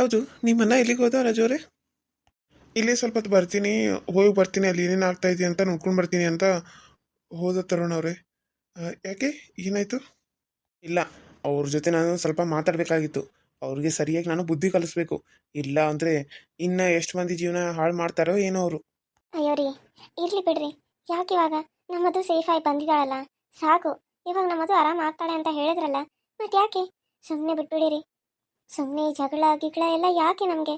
ಹೌದು ನಿಮ್ಮನ್ನ ಎಲ್ಲಿಗೆ ಹೋದ ರಜೋರೆ ಇಲ್ಲೇ ಸ್ವಲ್ಪ ಹೊತ್ತು ಬರ್ತೀನಿ, ಹೋಗಿ ಬರ್ತೀನಿ, ಅಲ್ಲಿ ಏನೇನು ಆಗ್ತಾ ಇದೆ ಅಂತ ನೋಡ್ಕೊಂಡು ಬರ್ತೀನಿ ಅಂತ ಹೋದ ತರುಣ್ ಅವರೇ. ಯಾಕೆ? ಏನಾಯಿತು? ಇಲ್ಲ, ಅವ್ರ ಜೊತೆ ನಾನು ಸ್ವಲ್ಪ ಮಾತಾಡಬೇಕಾಗಿತ್ತು. ಅವ್ರಿಗೆ ಸರಿಯಾಗಿ ನಾನು ಬುದ್ಧಿ ಕಲಿಸ್ಬೇಕು. ಇಲ್ಲ ಅಂದರೆ ಇನ್ನು ಎಷ್ಟು ಮಂದಿ ಜೀವನ ಹಾಳು ಮಾಡ್ತಾರೋ ಏನೋ ಅವರು. ಅಯ್ಯೋ ರೀ, ಇರ್ಲಿ ಬಿಡ್ರಿ. ಯಾಕೆ ಇವಾಗ? ನಮ್ಮದು ಸೇಫ್ ಆಗಿ ಬಂದಿದ್ದಾಳಲ್ಲ. ಸಾಕು, ಇವಾಗ ನಮ್ಮದು ಆರಾಮ ಆಗ್ತಾಳೆ ಅಂತ ಹೇಳಿದ್ರಲ್ಲ. ಮತ್ತೆ ಯಾಕೆ ಸುಮ್ಮನೆ ಬಿಟ್ಬಿಡಿರಿ. ಸುಮ್ಮನೆ ಜಗಳ ಗಿಗಳ ಎಲ್ಲ ಯಾಕೆ ನಮಗೆ?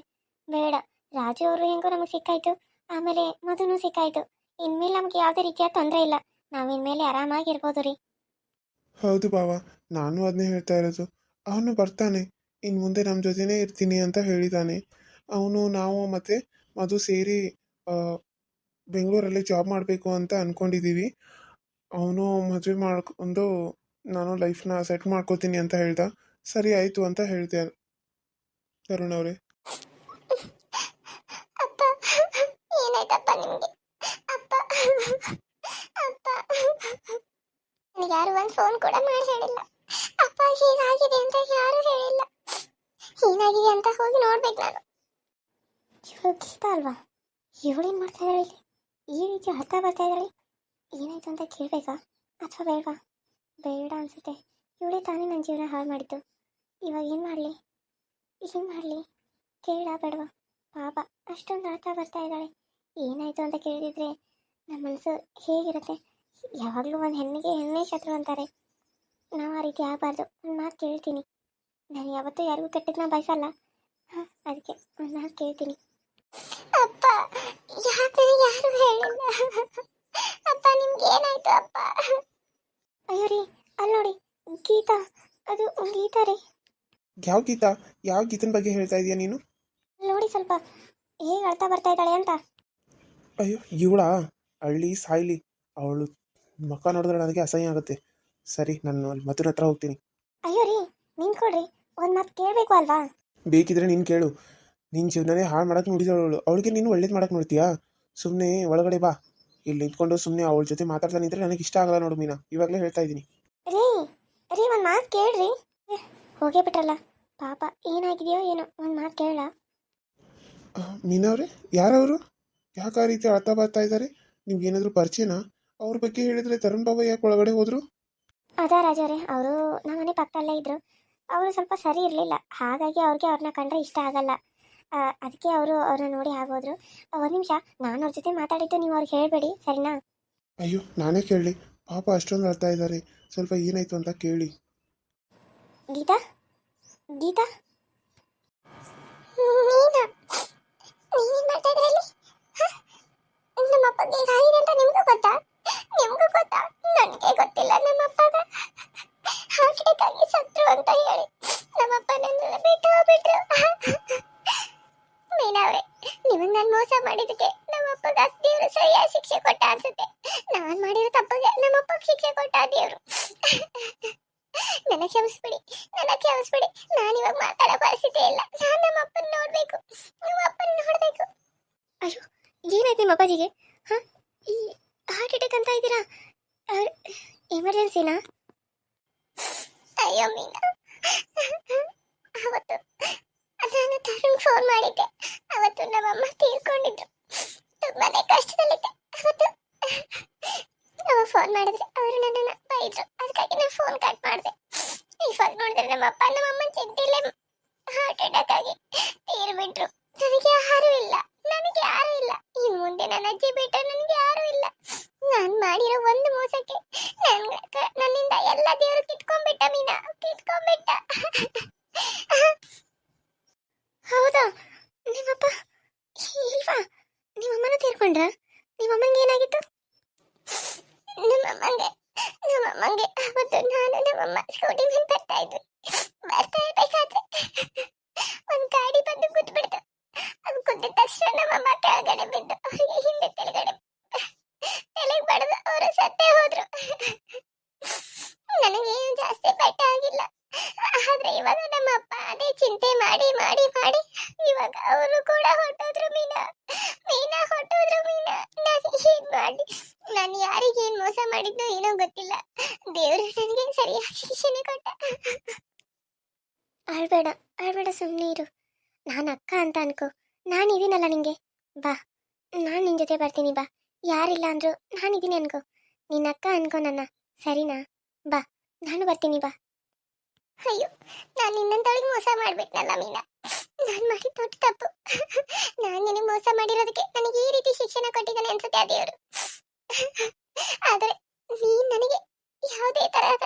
ಬೇಡ. ರಾಜು ಅವರು ಹೆಂಗೋ ನಮಗೆ ಸಿಕ್ಕಾಯ್ತು. ಆಮೇಲೆ ಮಧುನು ಸಿಕ್ಕಾಯ್ತು. ಇನ್ಮೇಲೆ ನಮ್ಗೆ ಯಾವುದೇ ರೀತಿಯ ತೊಂದರೆ ಇಲ್ಲ. ನಾವಿನ್ಮೇಲೆ ಆರಾಮಾಗಿರ್ಬೋದು ರೀ. ಹೌದು ಬಾವ. ನಾನು ಅದನ್ನೇ ಹೇಳ್ತಾ ಇರೋದು. ಅವನು ಬರ್ತಾನೆ. ಇನ್ನು ಮುಂದೆ ನಮ್ಮ ಜೊತೆನೇ ಇರ್ತೀನಿ ಅಂತ ಹೇಳಿದಾನೆ. ಅವನು, ನಾವು ಮತ್ತೆ ಮಧು ಸೇರಿ ಬೆಂಗಳೂರಲ್ಲಿ ಜಾಬ್ ಮಾಡಬೇಕು ಅಂತ ಅಂದ್ಕೊಂಡಿದ್ದೀವಿ ಅವನು ಮದುವೆ ಮಾಡ್ಕೊಂಡು ನಾನು ಲೈಫ್ನ ಸೆಟ್ ಮಾಡ್ಕೋತೀನಿ ಅಂತ ಹೇಳ್ದ. ಸರಿ, ಆಯಿತು ಅಂತ ಹೇಳ್ದೆ ತರುಣ್ ಅವರೇ. ಅಪ್ಪ ಏನಾಯ್ತಪ್ಪ ನಿಮಗೆ? ಅಪ್ಪ ಅಪ್ಪ. ನನಗೆ ಯಾರು ಒಂದು ಫೋನ್ ಕೂಡ ಮಾಡಿ ಹೇಳಿಲ್ಲ. ಅಪ್ಪ ಹೀಗಾಗಿದೆ ಅಂತ ಯಾರು ಹೇಳಿಲ್ಲ. ಏನಾಗಿದೆ ಅಂತ ಹೋಗಿ ನೋಡ್ಬೇಕು ನಾನು. ಇವಳು ಗೀತಾ ಅಲ್ವಾ? ಇವಳೇನು ಮಾಡ್ತಾ ಇದ್ದಾಳೆ ಇಲ್ಲಿ? ಈ ರೀತಿ ಅರ್ಥ ಬರ್ತಾ ಇದ್ದಾಳೆ? ಏನಾಯ್ತು ಅಂತ ಕೇಳಬೇಕಾ? ಅಥವಾ ಬೇಡವಾ? ಬೇಡ ಅನ್ಸುತ್ತೆ. ಇವಳೇ ತಾನೇ ನನ್ನ ಜೀವನ ಹಾಳು ಮಾಡಿದ್ದು. ಇವಾಗ ಏನು ಮಾಡಲಿ? ಏನು ಮಾಡಲಿ? ಕೇಳ ಬೇಡವಾ? ಪಾಪ, ಅಷ್ಟೊಂದು ಅಳ್ತಾ ಬರ್ತಾ ಇದ್ದಾಳೆ. ಏನಾಯ್ತು ಅಂತ ಕೇಳಿದ್ರೆ ನಮ್ಮ ಮನಸ್ಸು ಹೇಗಿರುತ್ತೆ? ಯಾವಾಗಲೂ ಒಂದು ಹೆಣ್ಣಿಗೆ ಹೆಣ್ಣೆ ಶತ್ರು ಅಂತಾರೆ. ನಾವು ಆ ರೀತಿ ಆಗಬಾರ್ದು. ಒಂದು ಮಾತು ಕೇಳ್ತೀನಿ. ನಾನು ಯಾವತ್ತೂ ಯಾರಿಗೂ ಕೆಟ್ಟದನ್ನ ಬಯಸಲ್ಲ. ಹಾಂ ಅದಕ್ಕೆ ಒಂದು ಮಾತು ಕೇಳ್ತೀನಿ. ಅಪ್ಪ, ಯಾಕೆ ಯಾರು ಹೇಳಿಲ್ಲ? ಅಪ್ಪ, ನಿಮ್ಗೆ ಏನಾಯ್ತು ಅಪ್ಪ? ಅಯ್ಯೋ ರೀ, ಅಲ್ಲಿ ನೋಡಿ, ಗೀತಾ, ಅದು ಗೀತಾ ರೀ. ಯಾವ ಗೀತಾ? ಯಾವ ಗೀತನ ಬಗ್ಗೆ ಹೇಳ್ತಾ ಇದೀಯ ನೀನು? ನೋಡಿ ಸ್ವಲ್ಪ ಹೇಗೆ ಅಳ್ತಾ ಬರ್ತಾ ಇದ್ದಾಳೆ ಅಂತ. ಅಯ್ಯೋ ಇವಳ? ಹಳ್ಳಿ ಸಾಯ್ಲಿ ಅವಳು ಮಕ್ಕ ನೋಡಿದ್ರೆ ನನಗೆ ಅಸಹ್ಯ ಆಗುತ್ತೆ. ಸರಿ ನಾನು ಅಲ್ಲಿ ಮಧುನ ಹತ್ರ ಹೋಗ್ತೀನಿ. ಅಯ್ಯೋ ರೀ ನಿಂತ್ಕೊಡ್ರಿ ಒಂದ್ ಮಾತು ಕೇಳಬೇಕು ಅಲ್ವಾ? ಬೇಕಿದ್ರೆ ನೀನು ಕೇಳು. ನಿನ್ನ ಜೀವನನೇ ಹಾಳು ಮಾಡಕ್ಕೆ ನೋಡಿದವಳು ಅವಳಿಗೆ ನೀನು ಒಳ್ಳೇದು ಮಾಡಕ್ಕೆ ನೋಡ್ತೀಯಾ? ಸುಮ್ಮನೆ ಒಳಗಡೆ ಬಾ. ಇಲ್ಲಿ ನಿಂತ್ಕೊಂಡು ಸುಮ್ಮನೆ ಅವಳ ಜೊತೆ ಮಾತಾಡ್ತಾ ನಿಂತ್ರೆ ನನಗೆ ಇಷ್ಟ ಆಗಲ್ಲ ನೋಡು ಮೀನಾ. ಇವಾಗಲೇ ಹೇಳ್ತಾ ಇದ್ದೀನಿ. ರೀ ರೀ ಒಂದು ಮಾತು ಕೇಳ್ರಿ. ಹೋಗೇ ಬಿಟ್ರಲ್ಲ ಪಾಪ ಏನಾಗಿದೆಯೋ ಏನೋ ಒಂದು ಮಾತು ಕೇಳ ಮೀನವ್ರೆ ಯಾರವರು? ಯಾಕೆ ಆ ರೀತಿ ಅಳ್ತಾ ಬರ್ತಾ ಇದ್ದಾರೆ? ನಿಮ್ಗೆ ಏನಾದರೂ ಪರಿಚಯನಾ? ಅವ್ರ ಬಗ್ಗೆ ಹೇಳಿದ್ರೆ ತರುಣ್ ಬಾಬಾ ಯಾಕೆ ಒಳಗಡೆ ಹೋದ್ರು? ಅದಾ ರಾಜರೇ ಅವರು ನಮ್ಮ ಮನೆ ಪಕ್ಕದಲ್ಲೇ ಇದ್ರು. ಅವರು ಸ್ವಲ್ಪ ಸರಿ ಇರಲಿಲ್ಲ. ಹಾಗಾಗಿ ಅವ್ರಿಗೆ ಅವ್ರನ್ನ ಕಂಡ್ರೆ ಇಷ್ಟ ಆಗಲ್ಲ. ಅದಕ್ಕೆ ಅವರು ಅವ್ರನ್ನ ನೋಡಿ ಆಗೋದ್ರು ಒಂದು ನಿಮಿಷ ನಾನು ಅವ್ರ ಜೊತೆ ಮಾತಾಡಿದ್ದು ನೀವು ಅವ್ರಿಗೆ ಹೇಳಬೇಡಿ ಸರಿನಾ? ಅಯ್ಯೋ ನಾನೇ ಕೇಳಿ ಪಾಪ ಅಷ್ಟೊಂದು ಅಳ್ತಾ ಇದ್ದಾರೆ. ಸ್ವಲ್ಪ ಏನಾಯ್ತು ಅಂತ ಕೇಳಿ. ಗೀತಾ? ಗೀತಾ? ನೀನಾ ನೀನೇನ್ ಮಾಡ್ತಾ ಇದ್ರಲ್ಲಿ ನಮ್ಮ ಅಪ್ಪಗೆ ಅಂತ ನಿಮ್ಗೂ ಗೊತ್ತಾ? ನಿಮ್ಗೂ ಗೊತ್ತಾ? ನನಗೆ ಗೊತ್ತಿಲ್ಲ ನಮ್ಮ ಅಪ್ಪಗ ಹಾರ್ಟ್ ಅಂತ ಹೇಳಿ ನಮ್ಮಪ್ಪ ನನ್ನನ್ನ ಬಿಟ್ಟು ಹೋಗ್ಬಿಟ್ರು. ನಿಮಗೆ ನಾನು ಮೋಸ ಮಾಡಿದಕ್ಕೆ ನಮ್ಮಪ್ಪಗ ದೇವರು ಸರಿಯಾದ ಶಿಕ್ಷೆ ಕೊಟ್ಟ ಅನ್ಸುತ್ತೆ ನಾನು ಮಾಡಿರೋ ತಪ್ಪಿಗೆ ನಮ್ಮಪ್ಪಗೆ ಶಿಕ್ಷೆ ಕೊಟ್ಟ ದೇವರು ನನ್ನ ಕ್ಷಮಿಸ್ಬಿಡಿ ನನ್ನ ಕ್ಷಮಿಸ್ಬಿಡಿ ನಾನು ಇವಾಗ ಮಾತಾಡೋ ಪರಿಸ್ಥಿತಿ ಇಲ್ಲ ನಾನು ನಮ್ಮ ಅಪ್ಪನ ನೋಡ್ಬೇಕು ನಮ್ಮ ಅಪ್ಪನ ನೋಡ್ಬೇಕು ಅಯ್ಯೋ ಏನಾಯ್ತು ನಿಮ್ಮ ಅಪ್ಪಾಜಿಗೆ ಹಾ ಈ ಹಾರ್ಟ್ ಅಟ್ಯಾಕ್ ಅಂತ ಇದ್ದೀರಾ ಎಮರ್ಜೆನ್ಸಿನಾ ಅಯ್ಯೋ ಮೀನಾ. ಅವತ್ತು ನಾನು ತರುಣ್ ಫೋನ್ ಮಾಡಿದ್ದೆ. ಅವತ್ತು ನಮ್ಮಮ್ಮ ತೀರ್ಕೊಂಡಿದ್ರು. ತುಂಬಾನೇ ಕಷ್ಟದಲ್ಲಿದ್ದೆ. ಅವತ್ತು ಅವ ಫೋನ್ ಮಾಡಿದ್ರೆ ಅವರು ನನ್ನ ಬೈದ್ರು. ಅದಕ್ಕಾಗಿ ನಾನು ಫೋನ್ ಕಟ್ ಮಾಡಿದೆ. ಇವಾಗ ನೋಡಿದ್ರೆ ನಮ್ಮ ಅಪ್ಪ ನಮ್ಮ ಅಮ್ಮನ ಚಿಂತೆಲೆ ಹಾರ್ಟ್ ಅಟ್ಯಾಕ್ ಆಗಿ ತೀರ್ಬಿಟ್ರು. ನನಗೆ ಯಾರು ಇಲ್ಲ. ನನಗೆ ಯಾರು ಇಲ್ಲ. ಈ ಮುಂದೆ ನನ್ನ ಅಜ್ಜಿ ಬಿಟ್ಟರೆ ನನಗೆ ಯಾರು ನಾನ್ ಮಾಡಿರೋ ಒಂದು ಮೋಸಕ್ಕೆ ನನ್ ನನ್ನಿಂದ ಎಲ್ಲ ದೇವರು ಕಿತ್ಕೊಂಡ್ಬಿಟ್ಟ ಮೀನಾ, ಕಿತ್ಕೊಂಡ್ಬಿಟ್ಟ. ಹೌದಾ? ನಿಮ್ಮಪ್ಪ, ಇಲ್ವಾ? ನಿಮ್ಮಮ್ಮನ ತೀರ್ಕೊಂಡ್ರ? ನಿಮ್ಮಮ್ಮಂಗೆ ಏನಾಗಿತ್ತು? ನಮ್ಮಮ್ಮಂಗೆ ನಮ್ಮಮ್ಮಂಗೆ ಅವತ್ತು ನಾನು ನಮ್ಮಮ್ಮ ಸ್ಕೂಟಿ ಮೇಲೆ ಬರ್ತಾ ಇದ್ವಿ. ಬರ್ತಾ ಇರ್ಬೇಕಾದ್ರೆ ಒಂದು ಗಾಡಿ ಬಂದು ಕೂತ್ಬಿಡ್ತು. ಅದು ಕುದ್ದ ತಕ್ಷಣ ನಮ್ಮಮ್ಮ ಕೆಳಗಡೆ ಬಿದ್ದು ಅವರಿಗೆ ಹಿಂದೆ ತೆಳಗಡೆ ತಲೆಗೆ ಬಡದು ಅವರು ಸತ್ತೇ ಹೋದ್ರು ನನಗೇನು ಜಾಸ್ತಿ ಬೆಟ್ಟ ಆಗಿಲ್ಲ ಆದ್ರೆ ಇವಾಗ ನಮ್ಮ ಅಪ್ಪ ಅದೇ ಚಿಂತೆ ಮಾಡಿ ಮಾಡಿ ಮಾಡಿ ಇವಾಗ ಅವರು ಕೂಡ ಹೊರಟೋದ್ರು ಮೀನಾ ಮೀನಾ ಹೊರಟೋದ್ರು ಮೀನಾ ನಾನು ಏನ್ ಮಾಡಿ ನಾನು ಯಾರಿಗೆ ಏನ್ ಮೋಸ ಮಾಡಿದ್ದು ಏನೋ ಗೊತ್ತಿಲ್ಲ. ದೇವರು ನನಗೆ ಸರಿಯಾದ ಶಿಕ್ಷಣ ಕೊಟ್ಟ. ಆಳ್ಬೇಡ ಆಳ್ಬೇಡ ಸುಮ್ಮನೆ ಇರು. ನಾನು ಅಕ್ಕ ಅಂತ ಅನ್ಕೋ. ನಾನು ಇದೀನಲ್ಲ ನಿಂಗೆ. ಬಾ ನಾನು ನಿನ್ನ ಜೊತೆ ಬರ್ತೀನಿ ಬಾ. ಯಾರಿಲ್ಲ ಅಂದ್ರು ನಾನು ಇದೀನಿ ಅನ್ಕೋ. ನಿನ್ನ ಅಕ್ಕ ಅನ್ಕೋ ನನ್ನ. ಸರಿನಾ? ಬಾ ನಾನು ಬರ್ತೀನಿ ಬಾ. ಅಯ್ಯೋ ನಾನು ನಿನ್ನಂತವಳಿಗೆ ಮೋಸ ಮಾಡ್ಬಿಟ್ನಲ್ಲ ಮೀನಾ. ನಾನು ಮಾಡಿ ದೊಡ್ಡ ತಪ್ಪು. ನಾನು ನಿನಗೆ ಮೋಸ ಮಾಡಿರೋದಕ್ಕೆ ನನಗೆ ಈ ರೀತಿ ಶಿಕ್ಷಣ ಕೊಟ್ಟಿದ್ದಾನೆ ಅನ್ಸುತ್ತೆ ಆ ದೇವರು. ಆದರೆ ನೀನ್ ನನಗೆ ಯಾವುದೇ ತರಹದ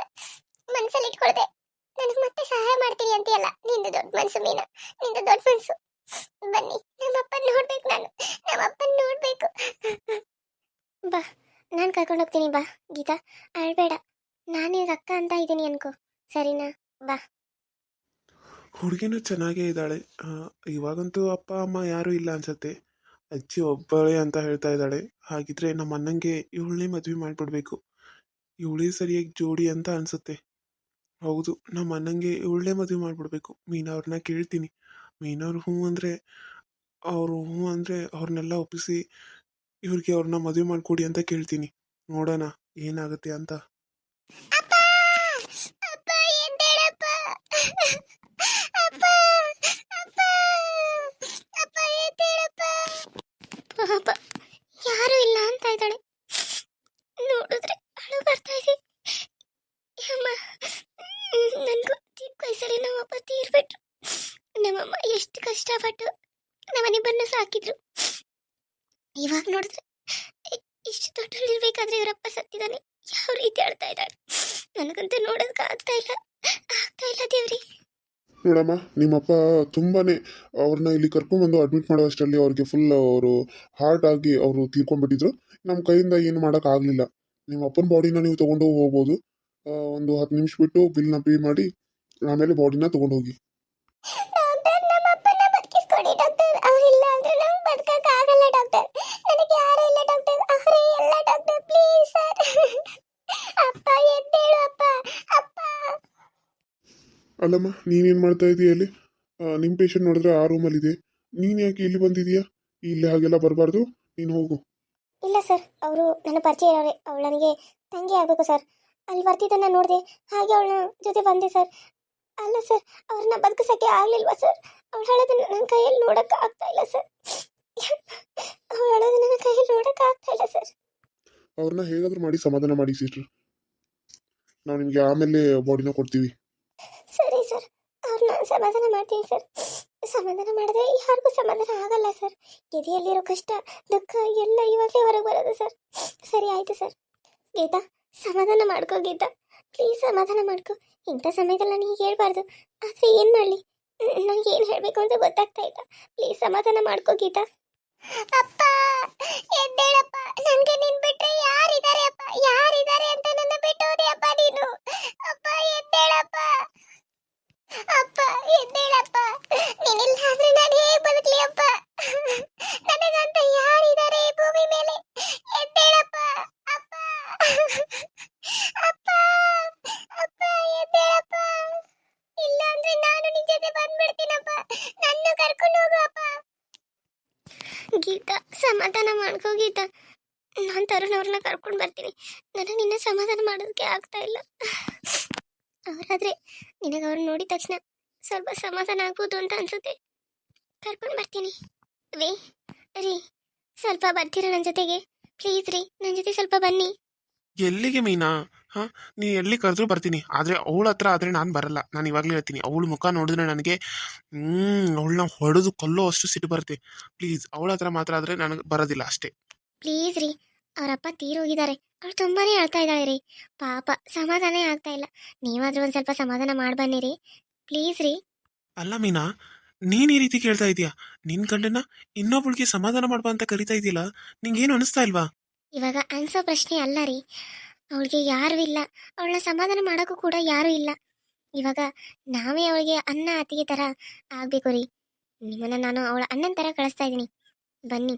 ಮನಸ್ಸಲ್ಲಿ ಇಟ್ಕೊಳ್ದೆ ನನಗೆ ಮತ್ತೆ ಸಹಾಯ ಮಾಡ್ತೀನಿ ಅಂತೀಯಲ್ಲ, ನಿಂದು ದೊಡ್ಡ ಮನಸ್ಸು ಮೀನಾ, ನಿಂದು ದೊಡ್ಡ ಮನಸ್ಸು ಬನ್ನಿ, ನಮ್ಮಪ್ಪನ ನೋಡ್ಬೇಕು ನಾನು, ನಮ್ಮಪ್ಪನ ನೋಡ್ಬೇಕು. ಬಾ, ನಾನು ಕರ್ಕೊಂಡು ಹೋಗ್ತೀನಿ, ಬಾ. ಗೀತಾ, ಅಳ್ಬೇಡ. ಈಗ ಅಕ್ಕ ಅಂತ ಇದ್ದೀನಿ ಅನ್ಕೋ. ಸರಿನಾ? ಬಾ. ಹುಡುಗಿನೂ ಚೆನ್ನಾಗೇ ಇದ್ದಾಳೆ. ಇವಾಗಂತೂ ಅಪ್ಪ, ಅಮ್ಮ ಯಾರೂ ಇಲ್ಲ ಅನ್ಸತ್ತೆ. ಅಜ್ಜಿ ಒಬ್ಬಳೇ ಅಂತ ಹೇಳ್ತಾ ಇದ್ದಾಳೆ. ಹಾಗಿದ್ರೆ ನಮ್ಮ ಅಣ್ಣಂಗೆ ಇವಳನ್ನೇ ಮದುವೆ ಮಾಡಿಬಿಡ್ಬೇಕು. ಇವಳೇ ಸರಿಯಾಗಿ ಜೋಡಿ ಅಂತ ಅನ್ಸುತ್ತೆ. ಹೌದು, ನಮ್ಮ ಅಣ್ಣಂಗೆ ಇವಳನ್ನೇ ಮದುವೆ ಮಾಡಿಬಿಡ್ಬೇಕು. ಮೀನಾ ಅವ್ರನ್ನ ಕೇಳ್ತೀನಿ. ಮೀನವ್ರು ಹ್ಞೂ ಅಂದರೆ, ಅವರು ಹ್ಞೂ ಅಂದರೆ ಅವ್ರನ್ನೆಲ್ಲ ಒಪ್ಪಿಸಿ ಇವ್ರಿಗೆ ಅವ್ರನ್ನ ಮದುವೆ ಮಾಡಿಕೊಡಿ ಅಂತ ಕೇಳ್ತೀನಿ. ನೋಡೋಣ, ಏನಾಗುತ್ತೆ ಅಂತ. ಯಾರು ಇಲ್ಲ ಅಂತ ಇದ್ದಾಳೆ. ನೋಡಿದ್ರೆ ಅಳು ಬರ್ತಾ ಇದೆ. ಅಮ್ಮ ನನಗೂ ವಯಸ್ಸಲ್ಲಿ ನಮ್ಮಪ್ಪ ತೀರ್ಬಿಟ್ರು ನಮ್ಮಮ್ಮ ಎಷ್ಟು ಕಷ್ಟಪಟ್ಟು ನಮ್ಮನಿಬ್ಬರನ್ನ ಸಾಕಿದ್ರು ಇವಾಗ ನೋಡಿದ್ರೆ ಇಷ್ಟು ದೊಡ್ಡಲ್ಲಿರ್ಬೇಕಾದ್ರೆ ಇವರಪ್ಪ ಸತ್ತಿದ್ದಾನೆ. ಯಾವ ರೀತಿ ಆಡ್ತಾ ಇದ್ದಾರೆ ನನಗಂತೂ ನೋಡೋದಕ್ಕೆ ಆಗ್ತಾ ಇಲ್ಲ. ಆಗ್ತಾ ಇಲ್ಲ ದೇವ್ರಿ. ನೋಡಮ್ಮ ನಿಮ್ಮಪ್ಪ ತುಂಬಾ ಅವ್ರನ್ನ ಇಲ್ಲಿ ಕರ್ಕೊಂಡ್ಬಂದು ಅಡ್ಮಿಟ್ ಮಾಡೋ ಅಷ್ಟರಲ್ಲಿ ಅವ್ರಿಗೆ ಫುಲ್ ಅವರು ಹಾರ್ಟ್ ಆಗಿ ಅವರು ತೀರ್ಕೊಂಡ್ಬಿಟ್ಟಿದ್ರು. ನಮ್ಮ ಕೈಯಿಂದ ಏನು ಮಾಡೋಕ್ಕಾಗಲಿಲ್ಲ ನಿಮ್ಮ ಅಪ್ಪನ ಬಾಡಿನ ನೀವು ತೊಗೊಂಡು ಹೋಗ್ಬೋದು. ಒಂದು ಹತ್ತು ನಿಮಿಷ ಬಿಟ್ಟು ಬಿಲ್ನ ಪೇ ಮಾಡಿ, ಆಮೇಲೆ ಬಾಡಿನ ತೊಗೊಂಡು ಹೋಗಿ. ಅಲ್ಲಮ್ಮ ನೀನೇನು ಮಾಡ್ತಾ ಇದೀಯ ಅಲ್ಲಿ ನಿಮ್ಮ ಪೇಷಂಟ್ ನೋಡಿದ್ರೆ ಆ ರೂಮಲ್ಲಿದೆ ನೀನು ಯಾಕೆ ಇಲ್ಲಿ ಬಂದಿದೀಯಾ? ಇಲ್ಲಿ ಹಾಗೆಲ್ಲ ಬರಬಾರ್ದು. ನೀನು ಹೋಗು. ಇಲ್ಲ ಸರ್ ಅವರು ನನ್ನ ಪರಿಚಯ ಇರೋರೆ. ಅವಳು ನನಗೆ ತಂಗಿ ಆಗಬೇಕು ಸರ್. ಅಲ್ಲಿ ಬರ್ತಿದ್ದನ್ನ ನೋಡಿದೆ. ಹಾಗೆ ಅವಳ ಜೊತೆ ಬಂದೆ ಸರ್. ಅಲ್ಲ ಸರ್ ಅವ್ರನ್ನ ಬದುಕಿಸೋಕ್ಕೆ ಆಗಲಿಲ್ವಾ ಸರ್? ಅವಳು ಹೇಳೋದನ್ನ ನನ್ನ ಕೈಯಲ್ಲಿ ನೋಡಕ್ಕೆ ಆಗ್ತಾ ಇಲ್ಲ ಸರ್. ಅವಳು ಹೇಳೋದನ್ನ ನನ್ನ ಕೈಯಲ್ಲಿ ನೋಡಕ್ಕೆ ಆಗ್ತಾ ಇಲ್ಲ ಸರ್. ಅವ್ರನ್ನ ಹೇಗಾದರೂ ಮಾಡಿ ಸಮಾಧಾನ ಮಾಡಿ ಸಿಸ್ಟರ್ ನಾವು ನಿಮಗೆ ಆಮೇಲೆ ಬಾಡಿನ ಕೊಡ್ತೀವಿ. ಸಮಾಧಾನ ಮಾಡ್ತೀನಿ ಸರ್. ಸಮಾಧಾನ ಮಾಡಿದ್ರೆ ಯಾರಿಗೂ ಸಮಾಧಾನ ಆಗಲ್ಲ ಸರ್. ಎದೆಯಲ್ಲಿರೋ ಕಷ್ಟ, ದುಃಖ ಎಲ್ಲ ಇವಾಗಲೇ ಹೊರಗೆ ಬರೋದು ಸರ್. ಸರಿ ಆಯ್ತು ಸರ್. ಗೀತಾ, ಸಮಾಧಾನ ಮಾಡ್ಕೋ ಗೀತಾ. ಪ್ಲೀಸ್ ಸಮಾಧಾನ ಮಾಡ್ಕೋ. ಇಂಥ ಸಮಯದಲ್ಲಿ ನಾನು ಹೀಗೆ ಹೇಳ್ಬಾರ್ದು. ಆದರೆ ಏನು ಮಾಡಲಿ? ನನಗೆ ಏನು ಹೇಳಬೇಕು ಅಂತ ಗೊತ್ತಾಗ್ತಾ ಇಲ್ಲ. ಪ್ಲೀಸ್ ಸಮಾಧಾನ ಮಾಡ್ಕೋ ಗೀತಾ. ಅಪ್ಪ! ಎದ್ದೇಳಪ್ಪ! ನನಗೆ ನಿನ್ ಬಿಟ್ರೆ ಯಾರಿದ್ದಾರೆ ಅಪ್ಪ? ಯಾರಿದ್ದಾರೆ ಅಂತ ನನ್ನ ಬಿಟ್ಟು ಹೋದೆ ಅಪ್ಪ ನೀನು? ಅಪ್ಪ, ಎದ್ದೇಳಪ್ಪ! ಅಪ್ಪ, ಎದ್ದೇಳಪ್ಪ. ನೀನಿಲ್ಲ ಅಂದ್ರೆ ನಾನು ಹೇಗೆ ಬದುಕಲಿ ಅಪ್ಪ. ನನಗಂತ ಯಾರಿದ್ದಾರೆ ಈ ಭೂಮಿ ಮೇಲೆ? ಎದ್ದೇಳಪ್ಪ, ಅಪ್ಪ. ಅಪ್ಪ ಅಪ್ಪ, ಎದ್ದೇಳಪ್ಪ. ಇಲ್ಲ ಅಂದ್ರೆ ನಾನು ನಿನ್ ಜೊತೆ ಬಂದ್ಬಿಡ್ತೀನಪ್ಪ. ನನ್ನ ಕರ್ಕೊಂಡು ಹೋಗು ಅಪ್ಪ. ಗೀತಾ, ಸಮಾಧಾನ ಮಾಡ್ಕೋ ಗೀತಾ. ನಾನು ತರುಣ್ ಅವ್ರನ್ನ ಕರ್ಕೊಂಡು ಬರ್ತೀನಿ. ನನಗೆ ನಿನ್ನ ಸಮಾಧಾನ ಮಾಡೋದಕ್ಕೆ ಆಗ್ತಾ ಇಲ್ಲ. ಅವರಾದ್ರೆ ನಿನಗೆ ಅವ್ರನ್ನ ನೋಡಿದ ತಕ್ಷಣ ಸ್ವಲ್ಪ ಸಮಾಧಾನ ಆಗ್ಬೋದು ಅಂತ ಅನ್ಸುತ್ತೆ. ಕರ್ಕೊಂಡು ಬರ್ತೀನಿ. ರೀ ರೀ ಸ್ವಲ್ಪ ಬರ್ತೀರಾ ನನ್ನ ಜೊತೆಗೆ? ಪ್ಲೀಸ್ ರೀ ನನ್ನ ಜೊತೆ ಸ್ವಲ್ಪ ಬನ್ನಿ. ಎಲ್ಲಿಗೆ ಮೀನಾ? ಹಾ ನೀ ಎಲ್ಲಿ ಕರೆದ್ರೂ ಬರ್ತೀನಿ. ಆದ್ರೆ ಅವಳ ಹತ್ರ ಆದ್ರೆ ನಾನು ಬರಲ್ಲ. ನಾನು ಇವಾಗಲೇ ಹೇಳ್ತೀನಿ ಅವಳ ಮುಖ ನೋಡಿದ್ರೆ ನನಗೆ ಹ್ಮ್ ಅವಳನ್ನ ಹೊಡೆದು ಕೊಲ್ಲೋ ಅಷ್ಟು ಸಿಟ್ಟು ಬರುತ್ತೆ. ಪ್ಲೀಸ್ ಅವಳ ಹತ್ರ ಮಾತ್ರ ಆದ್ರೆ ನನಗೆ ಬರೋದಿಲ್ಲ ಅಷ್ಟೇ. ಪ್ಲೀಸ್ ರೀ ಅವರಪ್ಪ ತೀರೋಗಿದ್ದಾರೆ. ಅವ್ರು ತುಂಬಾನೇ ಹೇಳ್ತಾ ಇದ್ದಾಳೆ ರೀ. ಪಾಪ ಸಮಾಧಾನ ಆಗ್ತಾ ಇಲ್ಲ. ನೀವಾದ್ರೂ ಒಂದ್ ಸ್ವಲ್ಪ ಸಮಾಧಾನ ಮಾಡಿ ಬನ್ನಿರಿ ಪ್ಲೀಸ್ ರೀ. ಅಲ್ಲ ಮೀನಾ ನೀನ್ ಈ ರೀತಿ ಕೇಳ್ತಾ ಇದೀಯಾ ನಿನ್ ಗಂಡನ ಇನ್ನೊಬ್ಳಿಗೆ ಸಮಾಧಾನ ಮಾಡ್ಬಾ ಅಂತ ಕರಿತಾ ಇದೀಯಲ್ಲ ನಿಂಗೇನು ಅನಿಸ್ತಾ ಇಲ್ವಾ? ಇವಾಗ ಅನ್ಸೋ ಪ್ರಶ್ನೆ ಅಲ್ಲ ರೀ. ಅವಳಿಗೆ ಯಾರು ಇಲ್ಲ. ಅವಳನ್ನ ಸಮಾಧಾನ ಮಾಡೋಕ್ಕೂ ಕೂಡ ಯಾರು ಇಲ್ಲ. ಇವಾಗ ನಾವೇ ಅವಳಿಗೆ ಅನ್ನ ಅತ್ತಿಗೆ ತರ ಆಗಬೇಕು ರೀ. ನಿಮ್ಮನ್ನ ನಾನು ಅವಳ ಅಣ್ಣನ ತರ ಕಳಿಸ್ತಾ ಇದ್ದೀನಿ. ಬನ್ನಿ.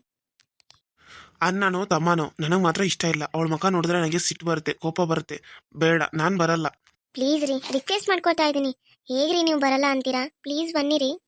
ಅಣ್ಣನೋ ತಮ್ಮನೋ ನನಗೆ ಮಾತ್ರ ಇಷ್ಟ ಇಲ್ಲ. ಅವಳ ಮುಖ ನೋಡಿದ್ರೆ ನನಗೆ ಸಿಟ್ಟು ಬರುತ್ತೆ, ಕೋಪ ಬರುತ್ತೆ. ಬೇಡ, ನಾನು ಬರಲ್ಲ. ಪ್ಲೀಸ್ ರೀ ರಿಕ್ವೆಸ್ಟ್ ಮಾಡ್ಕೋತಾ ಇದ್ದೀನಿ. ಹೇಗ್ರಿ ನೀವು ಬರಲ್ಲ ಅಂತೀರಾ? ಪ್ಲೀಸ್ ಬನ್ನಿರಿ.